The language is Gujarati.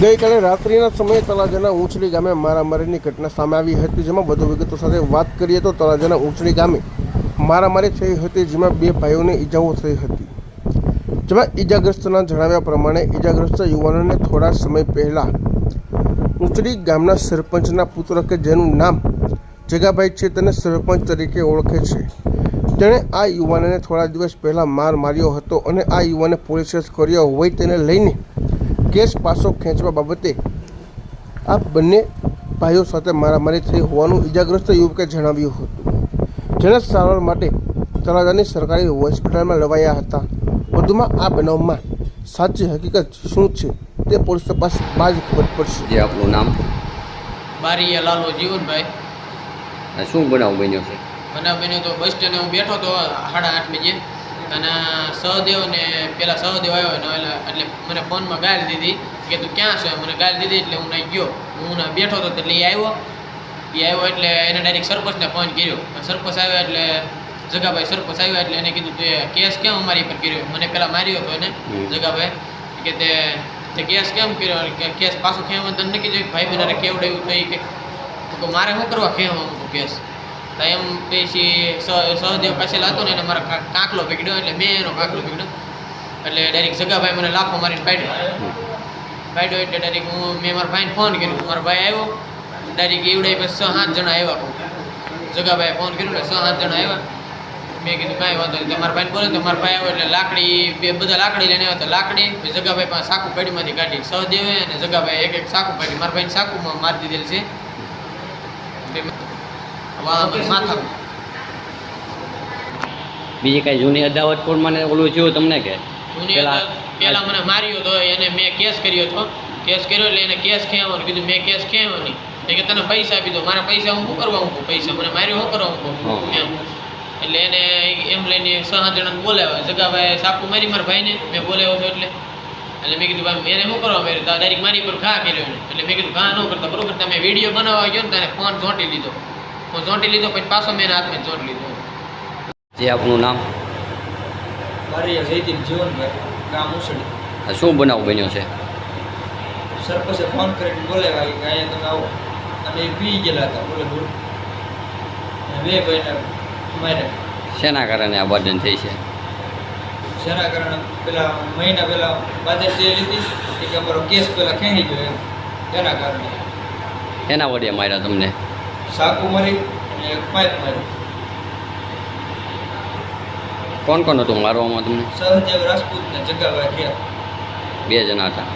ગઈકાલે રાત્રિના સમયે તળાજાના ઉંચડી ગામે મારામારીની ઘટના સામે આવી હતી, જેમાં વધુ વિગતો સાથે વાત કરીએ તો તળાજાના ઉંચડી ગામે મારામારી થઈ હતી, જેમાં બે ભાઈઓને ઈજાઓ થઈ હતી. જેમાં ઈજાગ્રસ્તના જણાવ્યા પ્રમાણે ઈજાગ્રસ્ત યુવાનોને થોડા સમય પહેલાં ઉંચડી ગામના સરપંચના પુત્ર કે જેનું નામ જગાભાઈ છે તેને સરપંચ તરીકે ઓળખે છે. તેણે આ યુવાનને થોડા દિવસ પહેલાં માર માર્યો હતો અને આ યુવાને પોલીસ કેસ કર્યો હોય તેને લઈને કેસ પાછો ખેંચવા બાબતે આ બંને ભાઈઓ સાથે મારામારી થઈ હોવાનું ઈજાગ્રસ્ત યુવકે જણાવ્યું હતું. જેને સારવાર માટે તળાજાની સરકારી હોસ્પિટલમાં લવાયા હતા. વધુમાં આ બનાવમાં સાચી હકીકત શું છે તે પોલીસ તપાસ બાદ ખબર પડશે. જે આપનું નામ? બારીએ લાલો જીવનભાઈ. શું બનાવ બન્યો છે? બનાવ બન્યો તો બસ સ્ટેન્ડ હું બેઠો તો સાડા આઠ બજે અને સહદેવને પેલા સહદેવ આવ્યો ને એટલે એટલે મને ફોનમાં ગાળ દીધી. કે તું ક્યાં છો? મને ગાળ દીધી એટલે હું નહીં ગયો. હું બેઠો હતો એટલે એ આવ્યો. એ આવ્યો એટલે એને ડાયરેક્ટ સરપંચને ફોન કર્યો. સરપંચ આવ્યો એટલે જગાભાઈ સરપંચ આવ્યો એટલે એને કીધું તું કેસ કેમ અમારી પર કર્યો? મને પેલા માર્યો હતો એને જગાભાઈ. કે તે તે કેસ કેમ કર્યો? કે કેસ પાછું ખેવા તને નક્કી જોયું ભાઈ બધાને કેવડાવ્યું તો એ કે તો મારે શું કરવા ખેવામાં મૂકો કેસ? તો એમ પછી સહદેવ પાસે લાતો ને એને મારા કાંકલો પકડ્યો એટલે મેં એનો કાંકલો પકડ્યો એટલે ડાયરેક્ટ જગાભાઈ મને લાફો મારીને પાડ્યો. પાડ્યો એટલે ડાયરેક્ટ હું, મેં મારા ભાઈને ફોન કર્યો. મારો ભાઈ આવ્યો. ડાયરેક્ટ એવડાય પછી છ સાત જણા આવ્યા જગાભાઈ ફોન કર્યો ને છ સાત જણા આવ્યા. મેં કીધું કાંઈ વાંધો નહીં. તમારા ભાઈને બોલે, તો મારા ભાઈ આવ્યો એટલે લાકડી, બે બધા લાકડી લઈને આવ્યા તો લાકડી જગાભાઈ પાસે સાકુ પાડીમાંથી કાઢી સહદેવે અને જગાભાઈ એક એક સાકુ પાડી. મારા ભાઈને સાકુમાં મારી દીધેલ છે. બીજી કઈ જૂની અદાવત કોર્ટમાં ને ઓલું થયું તમને કે? પેલા- પેલા મને માર્યો તો એને મેં કેસ કર્યો હતો. કેસ કર્યો એટલે એને કેસ ખેવાનું કીધું મેં કેસ ખેવાની નહીં. કે તને પૈસા આપી દો મારા પૈસા હું કરવા હું પૈસા મને માર્યો હું કરવા હું. એમ. એટલે એને એમ લઈને સહ જણા બોલાવ્યા. જગાભાઈ સાપુ મારી મારા ભાઈને મેં બોલાવ્યો હતો એટલે. એટલે મેં કીધું ભાઈ એને શું કરવા મેં ડાયરેક્ટ મારી પર ઘા કર્યો એટલે મેં કીધું ઘા ન કરતા બરોબર? તમે વીડિયો બનાવવા ગયો ને તને ફોન ચોંટી લીધો ફોન ચોંટી લીધો પછી પાછો મેં હાથમાં ચોંટી લીધો. જે આપનું નામ? મારી જયદીપ જીવનભાઈ ગામ ઉસડી આ શું બનાવ બન્યો છે? સરપંચે ફોન કરીને બોલાવ્યા કે અહીંયા તમે આવો. અને એ પી ગયેલા હતા બોલે બોલ. અને બે ભાઈને મારે શેના કારણે આ વર્જન થઈ છે? શેના કારણે પેલા મહિના પહેલાં બાદર જે લીધી કે અમારો કેસ પહેલાં ખેંચી ગયો એના કારણે. એના વડે માર્યા તમને? સાકુ મારી અને એક પાઇપ મારી. કોણ કોણ હતું? મારવામાં તમને? સહદેવ રાજપૂત ને જગાભાઈ ખેર બે જણા હતા.